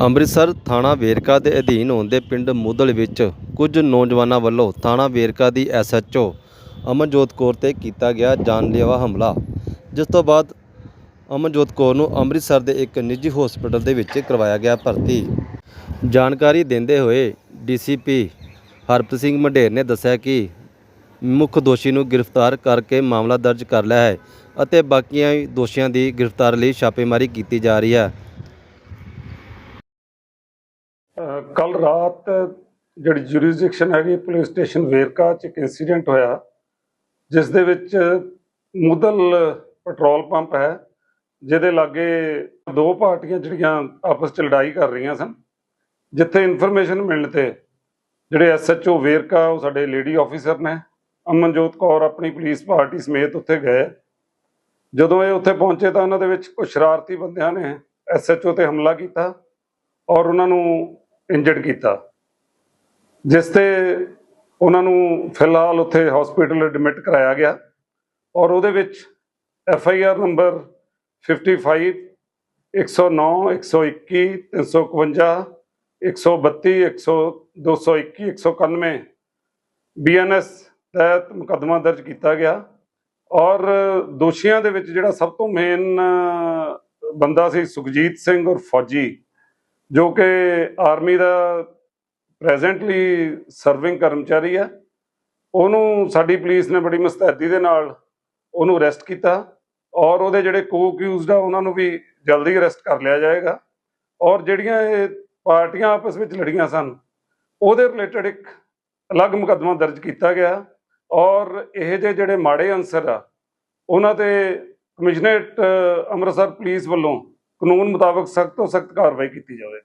ਅੰਮ੍ਰਿਤਸਰ ਥਾਣਾ ਵੇਰਕਾ ਦੇ ਅਧੀਨ ਆਉਂਦੇ ਪਿੰਡ ਮੁੱਦਲ ਵਿੱਚ ਕੁਝ ਨੌਜਵਾਨਾਂ ਵੱਲੋਂ ਥਾਣਾ ਵੇਰਕਾ ਦੀ ਐਸਐਚਓ ਅਮਨਜੋਤ ਕੌਰ ਤੇ ਕੀਤਾ ਗਿਆ ਜਾਨਲੇਵਾ ਹਮਲਾ, ਜਿਸ ਤੋਂ ਬਾਅਦ ਅਮਨਜੋਤ ਕੌਰ ਨੂੰ ਅੰਮ੍ਰਿਤਸਰ ਦੇ ਇੱਕ ਨਿੱਜੀ ਹਸਪਤਾਲ ਦੇ ਵਿੱਚ ਕਰਵਾਇਆ ਗਿਆ ਭਰਤੀ। ਜਾਣਕਾਰੀ ਦਿੰਦੇ ਹੋਏ ਡੀਸੀਪੀ ਹਰਪ੍ਰੀਤ ਸਿੰਘ ਮੰਡੇਰ ਨੇ ਦੱਸਿਆ ਕਿ ਮੁੱਖ ਦੋਸ਼ੀ ਨੂੰ ਗ੍ਰਿਫਤਾਰ ਕਰਕੇ ਮਾਮਲਾ ਦਰਜ ਕਰ ਲਿਆ ਹੈ ਅਤੇ ਬਾਕੀਆਂ ਦੋਸ਼ੀਆਂ ਦੀ ਗ੍ਰਿਫਤਾਰ ਲਈ ਛਾਪੇਮਾਰੀ ਕੀਤੀ ਜਾ ਰਹੀ ਹੈ। ਕੱਲ ਰਾਤ ਜਿਹੜੀ ਜੁਰਿਸਡਿਕਸ਼ਨ ਹੈਗੀ ਪੁਲਿਸ ਸਟੇਸ਼ਨ ਵੇਰਕਾ ਚ ਇੱਕ ਇਨਸੀਡੈਂਟ ਹੋਇਆ, ਜਿਸ ਦੇ ਵਿੱਚ ਮੁਦਲ ਪੈਟਰੋਲ ਪੰਪ ਹੈ, ਜਿਹਦੇ ਲਾਗੇ ਦੋ ਪਾਰਟੀਆਂ ਜਿਹੜੀਆਂ ਆਪਸ ਚ ਲੜਾਈ ਕਰ ਰਹੀਆਂ ਸਨ, ਜਿੱਥੇ ਇਨਫੋਰਮੇਸ਼ਨ ਮਿਲਣ ਤੇ ਜਿਹੜੇ ਐਸਐਚਓ ਵੇਰਕਾ, ਉਹ ਸਾਡੇ ਲੇਡੀ ਆਫੀਸਰ ਨੇ, ਅਮਨਜੋਤ ਕੌਰ ਆਪਣੀ ਪੁਲਿਸ ਪਾਰਟੀ ਸਮੇਤ ਉੱਥੇ ਗਏ। ਜਦੋਂ ਇਹ ਉੱਥੇ ਪਹੁੰਚੇ ਤਾਂ ਉਹਨਾਂ ਦੇ ਵਿੱਚ ਕੁਝ ਸ਼ਰਾਰਤੀ ਬੰਦਿਆਂ ਨੇ ਐਸਐਚਓ ਤੇ ਹਮਲਾ ਕੀਤਾ ਔਰ ਉਹਨਾਂ ਨੂੰ ਇੰਜਰਡ ਕੀਤਾ। ਜਿਸ ਤੇ ਉਹਨਾਂ ਨੂੰ ਫਿਲਹਾਲ ਉੱਥੇ ਹਸਪੀਟਲ ਐਡਮਿਟ ਕਰਾਇਆ ਗਿਆ ਔਰ ਉਹਦੇ ਵਿੱਚ F I R number 55 109 121 351 132 100 221 191 BNS ਤਹਿਤ ਮੁਕੱਦਮਾ ਦਰਜ ਕੀਤਾ ਗਿਆ ਔਰ ਦੋਸ਼ੀਆਂ ਦੇ ਵਿੱਚ ਜਿਹੜਾ ਸਭ ਤੋਂ ਮੇਨ ਬੰਦਾ ਸੀ ਸੁਖਜੀਤ ਸਿੰਘ ਔਰ ਫੌਜੀ। ਜੋ ਕਿ ਆਰਮੀ ਦਾ ਪ੍ਰੈਜ਼ੈਂਟਲੀ ਸਰਵਿੰਗ ਕਰਮਚਾਰੀ ਆ ਉਹਨੂੰ ਸਾਡੀ ਪੁਲਿਸ ਨੇ ਬੜੀ ਮੁਸਤੈਦੀ ਦੇ ਨਾਲ ਉਹਨੂੰ ਅਰੈਸਟ ਕੀਤਾ ਔਰ ਉਹਦੇ ਜਿਹੜੇ ਕੋ-ਅਕਿਊਜ਼ਡ ਆ, ਉਹਨਾਂ ਨੂੰ ਵੀ ਜਲਦੀ ਅਰੈਸਟ ਕਰ ਲਿਆ ਜਾਏਗਾ। ਔਰ ਜਿਹੜੀਆਂ ਇਹ ਪਾਰਟੀਆਂ ਆਪਸ ਵਿੱਚ ਲੜੀਆਂ ਸਨ, ਉਹਦੇ ਰਿਲੇਟਡ ਇੱਕ ਅਲੱਗ ਮੁਕੱਦਮਾ ਦਰਜ ਕੀਤਾ ਗਿਆ ਔਰ ਇਹ ਜਿਹੇ ਜਿਹੜੇ ਮਾੜੇ ਅਨਸਰ ਆ, ਉਹਨਾਂ ਤੇ ਕਮਿਸ਼ਨਰੇਟ ਅੰਮ੍ਰਿਤਸਰ ਪੁਲਿਸ ਵੱਲੋਂ ਕਾਨੂੰਨ ਮੁਤਾਬਕ ਸਖਤ ਤੋਂ ਸਖਤ ਕਾਰਵਾਈ ਕੀਤੀ ਜਾਵੇ।